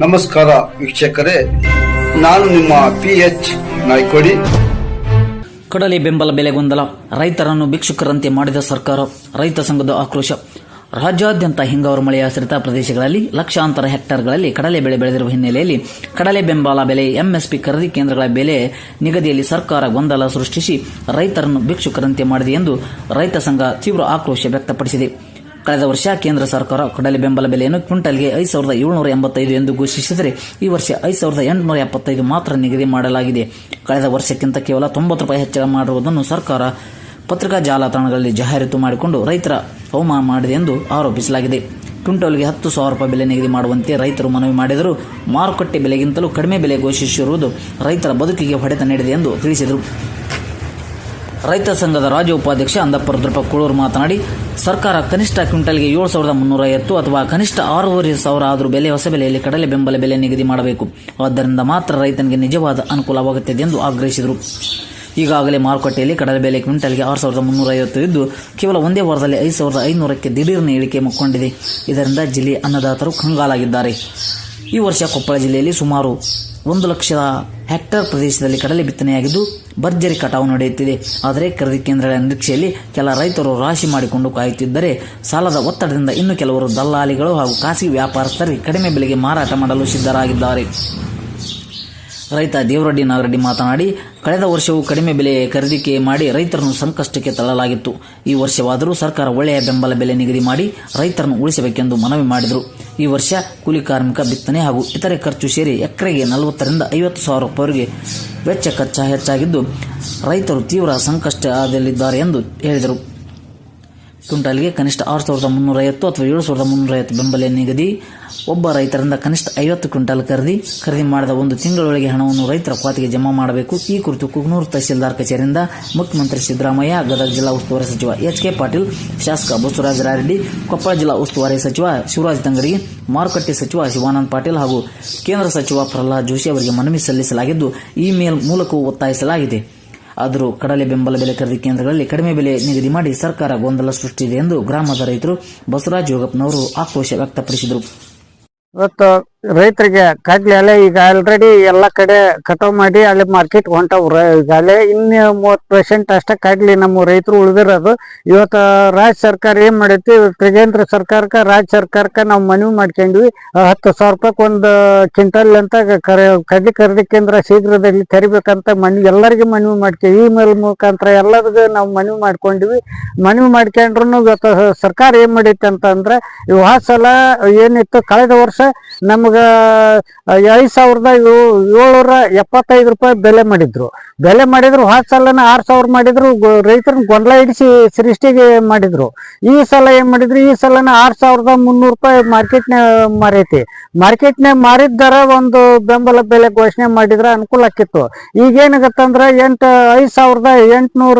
ನಮಸ್ಕಾರ ವೀಕ್ಷಕರೇ, ನಾನು ನಿಮ್ಮ ಪಿ ಎಚ್ ನಾಯ್ಕೋಡಿ. ಕಡಲೆ ಬೆಂಬಲ ಬೆಲೆ ಗೊಂದಲ, ರೈತರನ್ನು ಭಿಕ್ಷುಕರಂತೆ ಮಾಡಿದ ಸರ್ಕಾರ, ರೈತ ಸಂಘದ ಆಕ್ರೋಶ. ರಾಜ್ಯಾದ್ಯಂತ ಹಿಂಗಾರು ಮಳೆಯಾಶ್ರಿತ ಪ್ರದೇಶಗಳಲ್ಲಿ, ಲಕ್ಷಾಂತರ ಹೆಕ್ಟೇರ್ಗಳಲ್ಲಿ ಕಡಲೆ ಬೆಳೆ ಬೆಳೆದಿರುವ ಹಿನ್ನೆಲೆಯಲ್ಲಿ, ಕಡಲೆ ಬೆಂಬಲ ಬೆಲೆ, ಎಂಎಸ್ಪಿ ಖರೀದಿ ಕೇಂದ್ರಗಳ ಬೆಲೆ ನಿಗದಿಯಲ್ಲಿ ಸರ್ಕಾರ ಗೊಂದಲ ಸೃಷ್ಟಿಸಿ ರೈತರನ್ನು ಭಿಕ್ಷುಕರಂತೆ ಮಾಡಿದೆ ಎಂದು ರೈತ ಸಂಘ ತೀವ್ರ ಆಕ್ರೋಶ ವ್ಯಕ್ತಪಡಿಸಿದೆ. ಕಳೆದ ವರ್ಷ ಕೇಂದ್ರ ಸರ್ಕಾರ ಕಡಲೆ ಬೆಂಬಲ ಬೆಲೆಯನ್ನು ಕ್ವಿಂಟಲ್ಗೆ ಐದು ಸಾವಿರದ ಏಳುನೂರ ಎಂಬತ್ತೈದು ಎಂದು ಘೋಷಿಸಿದರೆ ಈ ವರ್ಷ ಐದು ಸಾವಿರದ ಎಂಟುನೂರ ಎಪ್ಪತ್ತೈದು ಮಾತ್ರ ನಿಗದಿ ಮಾಡಲಾಗಿದೆ. ಕಳೆದ ವರ್ಷಕ್ಕಿಂತ ಕೇವಲ ತೊಂಬತ್ತು ರೂಪಾಯಿ ಹೆಚ್ಚಳ ಮಾಡಿರುವುದನ್ನು ಸರ್ಕಾರ ಪತ್ರಿಕಾ ಜಾಲತಾಣಗಳಲ್ಲಿ ಜಾಹೀರಾತು ಮಾಡಿಕೊಂಡು ರೈತರ ಅವಮಾನ ಮಾಡಿದೆ ಎಂದು ಆರೋಪಿಸಲಾಗಿದೆ. ಕ್ವಿಂಟಲ್ಗೆ ಹತ್ತು ಸಾವಿರ ರೂಪಾಯಿ ಬೆಲೆ ನಿಗದಿ ಮಾಡುವಂತೆ ರೈತರು ಮನವಿ ಮಾಡಿದರೂ ಮಾರುಕಟ್ಟೆ ಬೆಲೆಗಿಂತಲೂ ಕಡಿಮೆ ಬೆಲೆ ಘೋಷಿಸಿರುವುದು ರೈತರ ಬದುಕಿಗೆ ಹೊಡೆತ ನೀಡಿದೆ ಎಂದು ತಿಳಿಸಿದರು. ರೈತ ಸಂಘದ ರಾಜ್ಯ ಉಪಾಧ್ಯಕ್ಷ ಅಂದಪ್ಪ ರುದ್ರಪ್ಪ ಮಾತನಾಡಿ, ಸರ್ಕಾರ ಕನಿಷ್ಠ ಕ್ವಿಂಟಲ್ಗೆ ಏಳು ಸಾವಿರದ ಮುನ್ನೂರ ಐವತ್ತು ಅಥವಾ ಕನಿಷ್ಠ ಆರೂವರೆ ಸಾವಿರ ಆದರೂ ಬೆಲೆ, ಹೊಸ ಬೆಲೆಯಲ್ಲಿ ಕಡಲೆ ಬೆಂಬಲ ಬೆಲೆ ನಿಗದಿ ಮಾಡಬೇಕು. ಆದ್ದರಿಂದ ಮಾತ್ರ ರೈತನಿಗೆ ನಿಜವಾದ ಅನುಕೂಲವಾಗುತ್ತದೆ ಎಂದು ಆಗ್ರಹಿಸಿದರು. ಈಗಾಗಲೇ ಮಾರುಕಟ್ಟೆಯಲ್ಲಿ ಕಡಲೆ ಬೆಲೆ ಕ್ವಿಂಟಲ್ಗೆ ಆರು ಸಾವಿರದ ಮುನ್ನೂರ ಐವತ್ತು ಇದ್ದು, ಕೇವಲ ಒಂದೇ ವಾರದಲ್ಲಿ ಐದು ಸಾವಿರದ ಐನೂರಕ್ಕೆ ದಿಢೀರ್ನ ಇಳಿಕೆ ಮುಕ್ಕೊಂಡಿದೆ. ಇದರಿಂದ ಜಿಲ್ಲೆಯ ಅನ್ನದಾತರು ಕಂಗಾಲಾಗಿದ್ದಾರೆ. ಈ ವರ್ಷ ಕೊಪ್ಪಳ ಜಿಲ್ಲೆಯಲ್ಲಿ ಸುಮಾರು ಒಂದು ಲಕ್ಷದ ಹೆಕ್ಟೇರ್ ಪ್ರದೇಶದಲ್ಲಿ ಕಡಲೆ ಬಿತ್ತನೆಯಾಗಿದ್ದು, ಭರ್ಜರಿ ಕಟಾವು ನಡೆಯುತ್ತಿದೆ. ಆದರೆ ಖರೀದಿ ಕೇಂದ್ರಗಳ ನಿರೀಕ್ಷೆಯಲ್ಲಿ ಕೆಲ ರೈತರು ರಾಶಿ ಮಾಡಿಕೊಂಡು ಕಾಯುತ್ತಿದ್ದರೆ, ಸಾಲದ ಒತ್ತಡದಿಂದ ಇನ್ನು ಕೆಲವರು ದಲ್ಲಾಳಿಗಳು ಹಾಗೂ ಖಾಸಗಿ ವ್ಯಾಪಾರಸ್ಥರಿಗೆ ಕಡಿಮೆ ಬೆಲೆಗೆ ಮಾರಾಟ ಮಾಡಲು ಸಿದ್ಧರಾಗಿದ್ದಾರೆ. ರೈತ ದೇವರೆಡ್ಡಿ ನಾಗರೆಡ್ಡಿ ಮಾತನಾಡಿ, ಕಳೆದ ವರ್ಷವೂ ಕಡಿಮೆ ಬೆಲೆ ಖರೀದಿಕೆ ಮಾಡಿ ರೈತರನ್ನು ಸಂಕಷ್ಟಕ್ಕೆ ತಳ್ಳಲಾಗಿತ್ತು. ಈ ವರ್ಷವಾದರೂ ಸರ್ಕಾರ ಒಳ್ಳೆಯ ಬೆಂಬಲ ಬೆಲೆ ನಿಗದಿ ಮಾಡಿ ರೈತರನ್ನು ಉಳಿಸಬೇಕೆಂದು ಮನವಿ ಮಾಡಿದರು. ಈ ವರ್ಷ ಕೂಲಿ ಕಾರ್ಮಿಕ ಬಿತ್ತನೆ ಹಾಗೂ ಇತರೆ ಖರ್ಚು ಸೇರಿ ಎಕರೆಗೆ ನಲವತ್ತರಿಂದ ಐವತ್ತು ಸಾವಿರ ರೂಪಾಯಿವರೆಗೆ ವೆಚ್ಚ ಖರ್ಚ ಹೆಚ್ಚಾಗಿದ್ದು, ರೈತರು ತೀವ್ರ ಸಂಕಷ್ಟದಲ್ಲಿದ್ದಾರೆ ಎಂದು ಹೇಳಿದರು. ಕ್ವಿಂಟಲ್ಗೆ ಕನಿಷ್ಠ ಆರು ಸಾವಿರದ ಮುನ್ನೂರ ಐವತ್ತು ಅಥವಾ ಏಳು ಸಾವಿರದ ಮುನ್ನೂರ ಐವತ್ತು ಬೆಂಬಲ ನಿಗದಿ. ಒಬ್ಬ ರೈತರಿಂದ ಕನಿಷ್ಠ ಐವತ್ತು ಕ್ವಿಂಟಾಲ್ ಖರೀದಿ. ಖರೀದಿ ಮಾಡಿದ ಒಂದು ತಿಂಗಳೊಳಗೆ ಹಣವನ್ನು ರೈತರ ಖಾತೆಗೆ ಜಮಾ ಮಾಡಬೇಕು. ಈ ಕುರಿತು ಕುಗ್ನೂರು ತಹಸೀಲ್ದಾರ್ ಕಚೇರಿಯಿಂದ ಮುಖ್ಯಮಂತ್ರಿ ಸಿದ್ದರಾಮಯ್ಯ, ಗದಗ ಜಿಲ್ಲಾ ಉಸ್ತುವಾರಿ ಸಚಿವ ಎಚ್ ಕೆ ಪಾಟೀಲ್, ಶಾಸಕ ಬಸವರಾಜ ರಾರೆಡ್ಡಿ, ಕೊಪ್ಪಳ ಜಿಲ್ಲಾ ಉಸ್ತುವಾರಿ ಸಚಿವ ಶಿವರಾಜ್ ತಂಗಡಿ, ಮಾರುಕಟ್ಟೆ ಸಚಿವ ಶಿವಾನಂದ ಪಾಟೀಲ್ ಹಾಗೂ ಕೇಂದ್ರ ಸಚಿವ ಪ್ರಹ್ಲಾದ್ ಜೋಶಿ ಅವರಿಗೆ ಮನವಿ ಸಲ್ಲಿಸಲಾಗಿದ್ದು, ಇಮೇಲ್ ಮೂಲಕವೂ ಒತ್ತಾಯಿಸಲಾಗಿದೆ. ಆದರೂ ಕಡಲೆ ಬೆಂಬಲ ಬೆಲೆ ಖರೀದಿ ಕೇಂದ್ರಗಳಲ್ಲಿ ಕಡಿಮೆ ಬೆಲೆ ನಿಗದಿ ಮಾಡಿ ಸರ್ಕಾರ ಗೊಂದಲ ಸೃಷ್ಟಿಸಿದೆ ಎಂದು ಗ್ರಾಮದ ರೈತರು ಬಸವರಾಜ್ ಯೋಗಪ್ಪನವರು ಆಕ್ರೋಶ ವ್ಯಕ್ತಪಡಿಸಿದರು. ರೈತರಿಗೆ ಕಡ್ಲೆ ಅಲ್ಲೇ ಈಗ ಆಲ್ರೆಡಿ ಎಲ್ಲಾ ಕಡೆ ಕಟಾವ್ ಮಾಡಿ ಅಲ್ಲಿ ಮಾರ್ಕೆಟ್ ಹೊಂಟವ್ರ. ಈಗ ಅಲ್ಲೇ ಇನ್ನು ಮೂವತ್ತು ಪರ್ಸೆಂಟ್ ಅಷ್ಟೇ ಕಡ್ಲಿ ನಮ್ಮ ರೈತರು ಉಳಿದಿರೋದು. ಇವತ್ತು ರಾಜ್ಯ ಸರ್ಕಾರ ಏನ್ ಮಾಡೈತಿ? ಕೇಂದ್ರ ಸರ್ಕಾರಕ್ಕೆ, ರಾಜ್ಯ ಸರ್ಕಾರಕ್ಕೆ ನಾವು ಮನವಿ ಮಾಡ್ಕೊಂಡ್ವಿ. ಹತ್ತು ಸಾವಿರ ರೂಪಾಯಿ ಒಂದು ಕ್ವಿಂಟಲ್ ಅಂತ ಕಡ್ಲಿ ಖರೀದಿ ಕೇಂದ್ರ ಶೀಘ್ರದಲ್ಲಿ ತೆರಿಬೇಕಂತ ಮನವಿ ಎಲ್ಲರಿಗೂ ಮನವಿ ಮಾಡ್ತೀವಿ ಇಮೇಲ್ ಮುಖಾಂತರ ಎಲ್ಲರಿಗೂ ನಾವು ಮನವಿ ಮಾಡ್ಕೊಂಡ್ವಿ. ಮನವಿ ಮಾಡ್ಕೊಂಡ್ರು ಇವತ್ತು ಸರ್ಕಾರ ಏನ್ ಮಾಡೈತಿ ಅಂತಂದ್ರೆ ಈ ಸಲ ಏನಿತ್ತು? ಕಳೆದ ವರ್ಷ ನಮ್ಗ ಐದ್ ಸಾವಿರದ ಏಳು- ಏಳ್ನೂರ ಎಪ್ಪತ್ತೈದು ರೂಪಾಯಿ ಬೆಲೆ ಮಾಡಿದ್ರು. ಬೆಲೆ ಮಾಡಿದ್ರು ಹತ್ತು ಸಲನ ಆರು ಸಾವಿರ ಮಾಡಿದ್ರು ರೈತರನ್ನ ಗೊಂದಲ ಇಡಿಸಿ ಸೃಷ್ಟಿಗೆ ಮಾಡಿದ್ರು. ಈ ಸಲ ಏನ್ ಮಾಡಿದ್ರು, ಈ ಸಲನ ಆರು ಸಾವಿರದ ಮುನ್ನೂರು ರೂಪಾಯಿ ಮಾರ್ಕೆಟ್ನ ಮಾರೈತಿ. ಮಾರ್ಕೆಟ್ನ ಮಾರಿದ ದರ ಒಂದು ಬೆಂಬಲ ಬೆಲೆ ಘೋಷಣೆ ಮಾಡಿದ್ರೆ ಅನುಕೂಲ ಆಕಿತ್ತು. ಈಗೇನಾಗತ್ತಂದ್ರೆ ಎಂಟು, ಐದು ಸಾವಿರದ ಎಂಟ್ನೂರ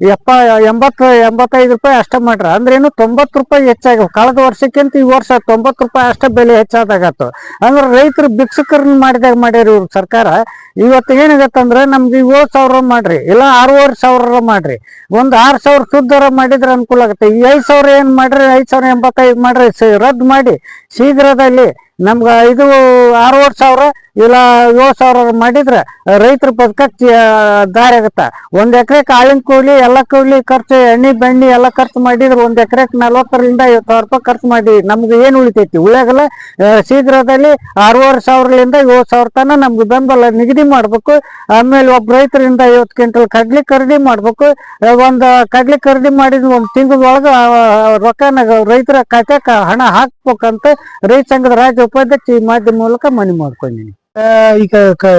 ಎಪ್ಪ, ಎಂಬತ್ತು, ಎಂಬತ್ತೈದು ರೂಪಾಯಿ ಅಷ್ಟೇ ಮಾಡ್ರ. ಅಂದ್ರೆ ಏನು ತೊಂಬತ್ತು ರೂಪಾಯಿ ಹೆಚ್ಚಾಗ್ಯಾವ. ಕಳೆದ ವರ್ಷಕ್ಕಿಂತ ಈ ವರ್ಷ ತೊಂಬತ್ತು ರೂಪಾಯಿ ಅಷ್ಟೇ ಬೆಲೆ ಹೆಚ್ಚಾದಾಗತ್ತು ಅಂದ್ರೆ ರೈತರು ಭಿಕ್ಷಕರನ್ನ ಮಾಡಿದಾಗ ಮಾಡ್ಯಾರ ಇವ್ರ ಸರ್ಕಾರ, ಇವತ್ತು ಏನಾಗತ್ತಂದ್ರೆ ನಮ್ದು ಏಳು ಸಾವಿರ ಮಾಡ್ರಿ, ಇಲ್ಲ ಆರೂವರೆ ಸಾವಿರ ಮಾಡ್ರಿ, ಒಂದು ಆರು ಸಾವಿರ ಶುದ್ಧರ ಮಾಡಿದ್ರೆ ಅನುಕೂಲ ಆಗುತ್ತೆ, ಈ ಐದು ಸಾವಿರ ಏನು ಮಾಡ್ರಿ, ಐದ್ ಸಾವಿರ ಎಂಬತ್ತೈದು ಮಾಡ್ರಿ ರದ್ದು ಮಾಡಿ, ಶೀಘ್ರದಲ್ಲಿ ನಮ್ಗೆ ಇದು ಆರೂವರೆ ಸಾವಿರ ಇಲ್ಲ ಏಳು ಸಾವಿರ ಮಾಡಿದ್ರೆ ರೈತರ ಬದುಕಕ್ಕೆ ದಾರಿ ಆಗತ್ತ. ಒಂದ್ ಎಕರೆ ಕಾಳಿನ ಕೂಲಿ ಎಲ್ಲ ಕೂಲಿ ಖರ್ಚು, ಎಣ್ಣೆ, ಬೆಣ್ಣೆ ಎಲ್ಲ ಖರ್ಚು ಮಾಡಿದ್ರೆ ಒಂದ್ ಎಕರೆಕ್ ನಲ್ವತ್ತರಿಂದ ಐವತ್ತು ಸಾವಿರ ರೂಪಾಯಿ ಖರ್ಚು ಮಾಡಿ ನಮ್ಗೆ ಏನ್ ಉಳಿತೈತಿ? ಉಳಿಯಾಗಲ್ಲ ಶೀಘ್ರದಲ್ಲಿ ಆರೂವರೆ ಸಾವಿರಲಿಂದ ಏಳು ಸಾವಿರ ತನ ನಮ್ಗೆ ಬೆಂಬಲ ನಿಗದಿ ಮಾಡ್ಬೇಕು. ಆಮೇಲೆ ಒಬ್ಬ ರೈತರಿಂದ ಐವತ್ತು ಕ್ವಿಂಟಲ್ ಕಡ್ಲಿ ಖರೀದಿ ಮಾಡ್ಬೇಕು. ಒಂದು ಕಡ್ಲಿ ಖರೀದಿ ಮಾಡಿದ ಒಂದು ತಿಂಗಳೊಳಗ ರೊಕ್ಕನ ರೈತರ ಖಾತೆಗೆ ಹಣ ಹಾಕ್ಬೇಕಂತ ರೈತ ಸಂಘದ ರಾಜ್ಯ ಉಪಾಧ್ಯಕ್ಷ ಈ ಮಾಧ್ಯಮ ಮೂಲಕ ಮನವಿ ಮಾಡ್ಕೊಂಡಿನಿ. ಈಗ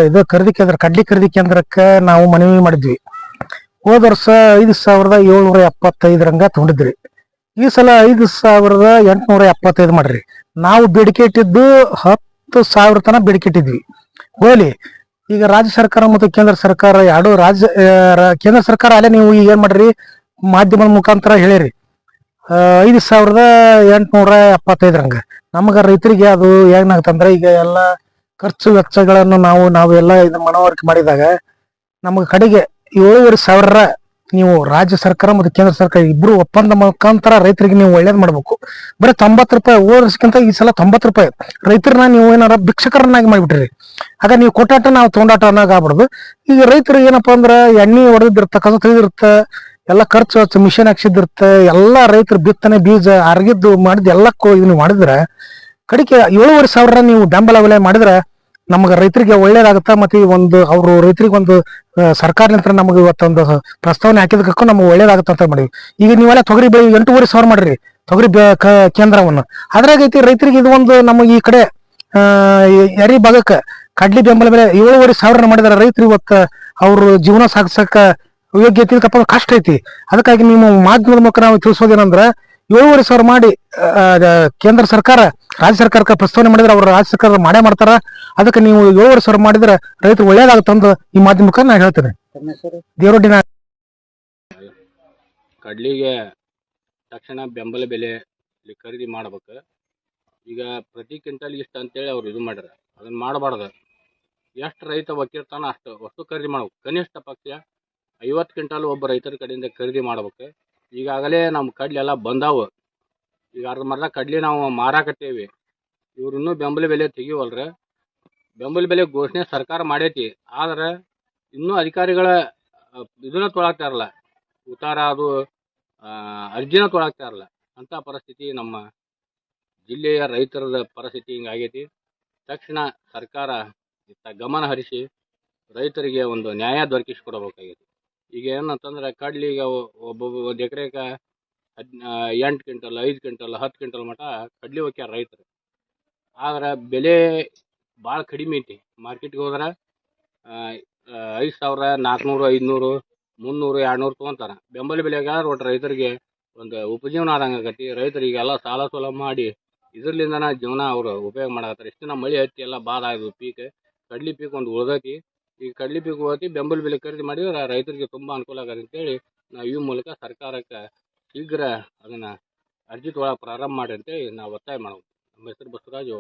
ಇದು ಖರೀದಿ ಕೇಂದ್ರ ಕಡ್ಲಿ ಖರೀದಿ ಕೇಂದ್ರಕ್ಕೆ ನಾವು ಮನವಿ ಮಾಡಿದ್ವಿ. ಹೋದ ವರ್ಷ ಐದು ಸಾವಿರದ ಏಳ್ನೂರ ಎಪ್ಪತ್ತೈದರಂಗ ತಗೊಂಡಿದ್ರಿ. ಈ ಸಲ ಐದು ಸಾವಿರದ ಎಂಟುನೂರ ಎಪ್ಪತ್ತೈದು ಮಾಡ್ರಿ. ನಾವು ಬೇಡಿಕೆ ಇಟ್ಟಿದ್ದು ಹತ್ತು ಸಾವಿರ ತನ ಬೇಡಿಕೆ ಇಟ್ಟಿದ್ವಿ. ಹೋಲಿ ಈಗ ರಾಜ್ಯ ಸರ್ಕಾರ ಮತ್ತು ಕೇಂದ್ರ ಸರ್ಕಾರ ಎರಡು ರಾಜ್ಯ ಕೇಂದ್ರ ಸರ್ಕಾರ ಅಲ್ಲೇ ನೀವು ಈಗ ಏನ್ ಮಾಡ್ರಿ? ಮಾಧ್ಯಮದ ಮುಖಾಂತರ ಹೇಳಿರಿ. ಐದು ಸಾವಿರದ ಎಂಟುನೂರ ಎಪ್ಪತ್ತೈದರಂಗ. ನಮಗ ರೈತರಿಗೆ ಅದು ಏನಾಗತ್ತಂದ್ರೆ ಈಗ ಎಲ್ಲ ಖರ್ಚು ವೆಚ್ಚಗಳನ್ನು ನಾವು ನಾವೆಲ್ಲ ಇದು ಮನವರಿಕೆ ಮಾಡಿದಾಗ ನಮಗೆ ಕಡೆಗೆ ಏಳುವರೆ ಸಾವಿರ ನೀವು ರಾಜ್ಯ ಸರ್ಕಾರ ಮತ್ತು ಕೇಂದ್ರ ಸರ್ಕಾರ ಇಬ್ರು ಒಪ್ಪಂದ ಮುಖಾಂತರ ರೈತರಿಗೆ ನೀವು ಒಳ್ಳೇದ್ ಮಾಡ್ಬೇಕು. ಬರೀ ತೊಂಬತ್ತು ರೂಪಾಯಿ ಓದಿಸ್ಕಿಂತ ಈ ಸಲ ತೊಂಬತ್ತು ರೂಪಾಯಿ. ರೈತರನ್ನ ನೀವು ಏನಾರ ಭಿಕ್ಷಕರನ್ನಾಗಿ ಮಾಡಿಬಿಟ್ರಿ. ಆಗ ನೀವು ಕೊಟ್ಟಾಟ ನಾವು ತೊಂಡಾಟ ಅನ್ನೋಕೆ ಆಗ್ಬಾರ್ದು ಈಗ ರೈತರು ಏನಪ್ಪಾ ಅಂದ್ರೆ ಎಣ್ಣೆ ಹೊಡೆದಿರ್ತ ಕಸ ತೆಗೆದಿರ್ತ ಎಲ್ಲ ಖರ್ಚು ಮಿಷನ್ ಹಾಕ್ಸಿದಿರ್ತ ಎಲ್ಲಾ ರೈತರು ಬಿತ್ತನೆ ಬೀಜ, ಅರಗಿದ್ದು ಮಾಡಿದ್ ಎಲ್ಲಕ್ಕೂ ಇದನ್ನ ಮಾಡಿದ್ರೆ ಕಡಿಕೆ ಏಳುವರೆ ಸಾವಿರ ನೀವು ಬೆಂಬಲ ಬೆಲೆ ಮಾಡಿದ್ರೆ ನಮಗೆ ರೈತರಿಗೆ ಒಳ್ಳೇದಾಗತ್ತ? ಮತ್ತೆ ಒಂದು ಅವರು ರೈತರಿಗೆ ಒಂದು ಸರ್ಕಾರದಿಂದ ನಮಗೆ ಇವತ್ತೊಂದು ಪ್ರಸ್ತಾವನೆ ಹಾಕಿದಕ್ಕೂ ನಮ್ಗೆ ಒಳ್ಳೇದಾಗುತ್ತೆ ಅಂತ ಮಾಡಿವಿ ಈಗ ನೀವೆಲ್ಲ ತೊಗರಿ ಬೆಳೆ ಎಂಟೂವರೆ ಸಾವಿರ ಮಾಡಿರಿ, ತೊಗರಿ ಕೇಂದ್ರವನ್ನು. ಅದ್ರಾಗೈತಿ ರೈತರಿಗೆ ಇದು ಒಂದು ನಮಗೆ ಈ ಕಡೆ ಎರಿ ಭಾಗಕ್ಕೆ ಕಡ್ಲಿ ಬೆಂಬಲ ಬೆಲೆ ಏಳುವರೆ ಸಾವಿರ ಮಾಡಿದಾರೆ ರೈತರು ಇವತ್ತು. ಅವರು ಜೀವನ ಸಾಗಿಸಕ ಯೋಗ್ಯತೆ ಕಷ್ಟ ಐತಿ. ಅದಕ್ಕಾಗಿ ನೀವು ಮಾಧ್ಯಮದ ಮೂಲಕ ನಾವು ತಿಳಿಸೋದೇನಂದ್ರ ಏಳುವರೆ ಸಾವಿರ ಮಾಡಿ ಕೇಂದ್ರ ಸರ್ಕಾರ ರಾಜ್ಯ ಸರ್ಕಾರಕ್ಕೆ ಪ್ರಸ್ತಾವನೆ ಮಾಡಿದ್ರೆ ಅವರು ರಾಜ್ಯ ಸರ್ಕಾರ ಮಾಡೇ ಮಾಡ್ತಾರ. ಅದಕ್ಕೆ ನೀವು ಏಳುವರೆ ಸಾವಿರ ಮಾಡಿದ್ರೆ ರೈತರು ಒಳ್ಳೇದಾಗತ್ತಂದು ಈ ಮಾಧ್ಯಮಕ್ಕೆ ನಾನು ಹೇಳ್ತೇನೆ. ದೇವರೊಡ್ಡಿನ ಕಡ್ಲಿಗೆ ತಕ್ಷಣ ಬೆಂಬಲ ಬೆಲೆ ಇಲ್ಲಿ ಖರೀದಿ ಮಾಡ್ಬೇಕು. ಈಗ ಪ್ರತಿ ಕ್ವಿಂಟಲ್ ಇಷ್ಟು ಅಂತೇಳಿ ಅವ್ರು ಇದು ಮಾಡ್ಯಾರ. ಅದನ್ನ ಮಾಡಬಾರ್ದು. ಎಷ್ಟು ರೈತ ಒಕ್ಕಿರ್ತಾನ ಅಷ್ಟು ವಸ್ತು ಖರೀದಿ ಮಾಡ್ಬೇಕು. ಕನಿಷ್ಠ ಪಕ್ಷ ಐವತ್ತು ಕ್ವಿಂಟಲ್ ಒಬ್ಬ ರೈತರ ಕಡೆಯಿಂದ ಖರೀದಿ ಮಾಡ್ಬೇಕು. ಈಗಾಗಲೇ ನಮ್ಮ ಕಡ್ಲೆ ಎಲ್ಲ ಬಂದಾವು. ಈಗ ಅರ್ಧ ಮರ್ಧ ಕಡ್ಲೆ ನಾವು ಮಾರಾಕತ್ತೇವಿ. ಇವ್ರು ಇನ್ನೂ ಬೆಂಬಲ ಬೆಲೆ ತೆಗಿವಲ್ರಿ. ಬೆಂಬಲ ಬೆಲೆ ಘೋಷಣೆ ಸರ್ಕಾರ ಮಾಡೈತಿ. ಆದ್ರೆ ಇನ್ನೂ ಅಧಿಕಾರಿಗಳ ಇದನ್ನ ತೊಳಾಕ್ತಾರಲ್ಲ ಉತ್ತಾರ ಅದು ಅರ್ಜಿನ ತೊಳಾಕ್ತಾರಲ್ಲ ಅಂಥ ಪರಿಸ್ಥಿತಿ ನಮ್ಮ ಜಿಲ್ಲೆಯ ರೈತರ ಪರಿಸ್ಥಿತಿ ಹಿಂಗಾಗೈತಿ ತಕ್ಷಣ ಸರ್ಕಾರ ಇತ್ತ ಗಮನ ಹರಿಸಿ ರೈತರಿಗೆ ಒಂದು ನ್ಯಾಯ ದೊರಕಿಸಿಕೊಡಬೇಕಾಗೈತಿ. ಈಗ ಏನಂತಂದ್ರೆ ಕಡ್ಲಿ ಈಗ ಒಬ್ಬೊಬ್ಬ ಒಂದು ಎಕರೆಗೆ ಹದ್ ಎಂಟು ಕ್ವಿಂಟಲ್, ಐದು ಕ್ವಿಂಟಲ್, ಹತ್ತು ಕ್ವಿಂಟಲ್ ಮಟ ಕಡ್ಲಿ ಹೋಕ್ಯಾರ ರೈತರು. ಆದ್ರೆ ಬೆಲೆ ಭಾಳ ಕಡಿಮೆ ಐತಿ. ಮಾರ್ಕೆಟ್ಗೆ ಹೋದ್ರೆ ಐದು ಸಾವಿರ ನಾಲ್ಕುನೂರು ಐದುನೂರು, ಮುನ್ನೂರು, ಎರಡುನೂರು ತೊಗೊತಾರೆ. ಬೆಂಬಲ ಬೆಲೆಗಾದ್ರೆ ಒಟ್ಟು ರೈತರಿಗೆ ಒಂದು ಉಪಜೀವನ ಆದಂಗೆ ರೈತರಿಗೆ ರೈತರಿಗೆಲ್ಲ ಸಾಲ ಸೋಲ ಮಾಡಿ ಇದರ್ಲಿಂದನೇ ಜೀವನ ಅವರು ಉಪಯೋಗ ಮಾಡಕತ್ತಾರೆ. ಇಷ್ಟು ದಿನ ಮಳೆ ಹತ್ತಿ ಎಲ್ಲ ಬಾದ ಆಗಿದ್ವು ಪೀಕ್ ಕಡ್ಲಿ ಪೀಕ್ ಒಂದು ಉಳ್ದೈತಿ. ಈಗ ಕಡ್ಲಿ ಪೀಕ್ ಹೋಗಿ ಬೆಂಬಲ ಬೆಲೆ ಖರೀದಿ ಮಾಡಿದ್ರೆ ರೈತರಿಗೆ ತುಂಬ ಅನುಕೂಲ ಆಗತ್ತೆ ಅಂತೇಳಿ ನಾವು ಈ ಮೂಲಕ ಸರ್ಕಾರಕ್ಕೆ ಶೀಘ್ರ ಅದನ್ನು ಅರ್ಜಿ ತೊಗೊಳಕ್ಕೆ ಪ್ರಾರಂಭ ಮಾಡಿ ಅಂತೇಳಿ ನಾವು ಒತ್ತಾಯ ಮಾಡಬೇಕು ನಮ್ಮ ಹೆಸರು ಬಸವರಾಜ್